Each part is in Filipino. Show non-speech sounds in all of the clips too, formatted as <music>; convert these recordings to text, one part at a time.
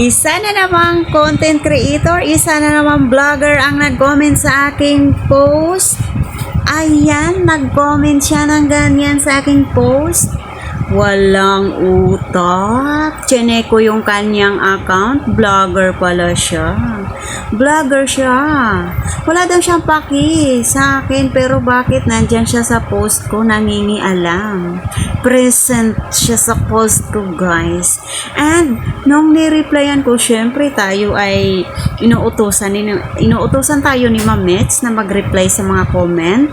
Isa na namang content creator, isa na namang vlogger ang nag-comment sa aking post. Ayan, nag-comment siya ng ganyan sa aking post. Walang utak. Chine ko yung kanyang account. Vlogger pala siya. Vlogger siya. Wala daw siyang paki sa akin. Pero bakit nandyan siya sa post ko? Nangingialam. Present siya sa post ko, guys. And, nung ni-replyan ko, syempre tayo ay inuutosan, inuutosan tayo ni Ma'am Mets na mag-reply sa mga comment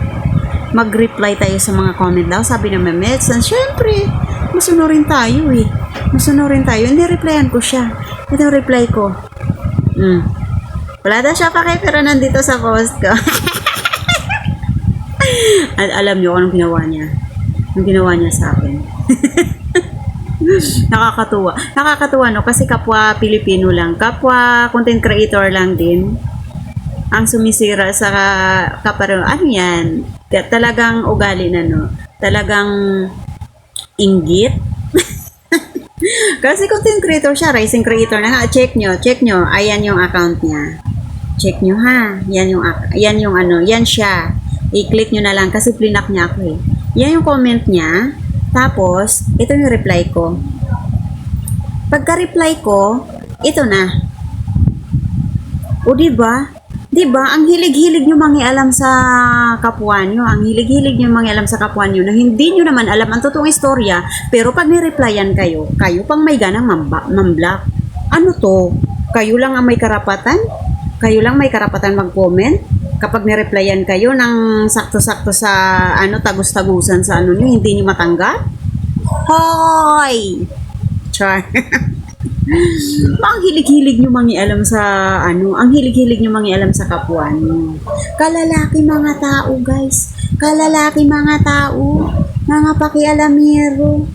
mag-reply tayo sa mga comment daw. Sabi ng Mehmet, and syempre, masunurin tayo eh. Masunurin tayo. Hindi, replyan ko siya. Ito ang reply ko. Mm. Wala daw siya pa pero nandito sa post ko. <laughs> At alam niyo anong ginawa niya. Anong ginawa niya sa akin. <laughs> Nakakatuwa. Nakakatuwa no kasi kapwa Pilipino lang, kapwa content creator lang din ang sumisira sa kaparo. Ano yan? Talagang ugali na no. Talagang inggit. <laughs> kasi content creator siya, rising creator na ha. Check nyo, check nyo. Ayan yung account niya. Check nyo ha. Yan yung, yan yung ano, yan siya. I-click nyo na lang kasi plinak niya ako eh. Yan yung comment niya. Tapos, ito yung reply ko. Pagka-reply ko, ito na. O di ba? 'Di ba? Ang hilig-hilig niyo mangialam sa kapwa niyo, ang hilig-hilig niyo mangialam sa kapwa niyo na hindi niyo naman alam ang totoong istorya, pero pag ni-replyan kayo, kayo pang may ganang mamba, mamblock. Ano to? Kayo lang ang may karapatan? Kayo lang may karapatan mag-comment? Kapag ni-replyan kayo ng sakto-sakto sa ano tagus-tagusan sa ano niyo, hindi niyo matanggap? Hoy! Char. <laughs> <laughs> ang hilig-hilig nyo mangialam sa ano, ang hilig-hilig nyo mangialam sa kapwa nyo. Kalalaki mga tao, guys. Kalalaki mga tao. Mga pakialamero.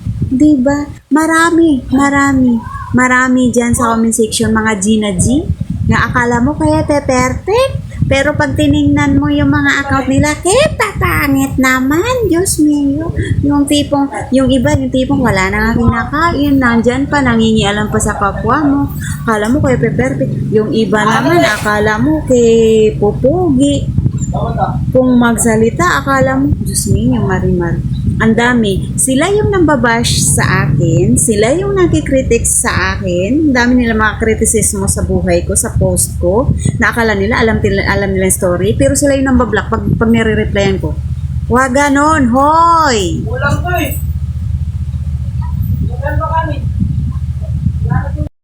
ba? Marami, marami. Marami dyan sa comment section, mga G na G. Na akala mo kaya te perfect. Pero pag tiningnan mo yung mga account nila, kita pangit naman, Diyos mio. Yung tipong, yung iba, yung tipong wala na nga kinakain, nandyan pa, nangingialam pa sa kapwa mo. Akala mo kay perfect. Yung iba naman, akala mo kay pupugi. Kung magsalita, akala mo, Diyos mio, marimar. Ang dami. Sila yung nambabash sa akin. Sila yung nagkikritik sa akin. Ang dami nila mga kritisismo sa buhay ko, sa post ko. Na akala nila, alam, alam nila yung story. Pero sila yung nambablock pag, pag nire-replyan ko. Wag ganon, hoy! Kulang to eh. Kulang pa kami.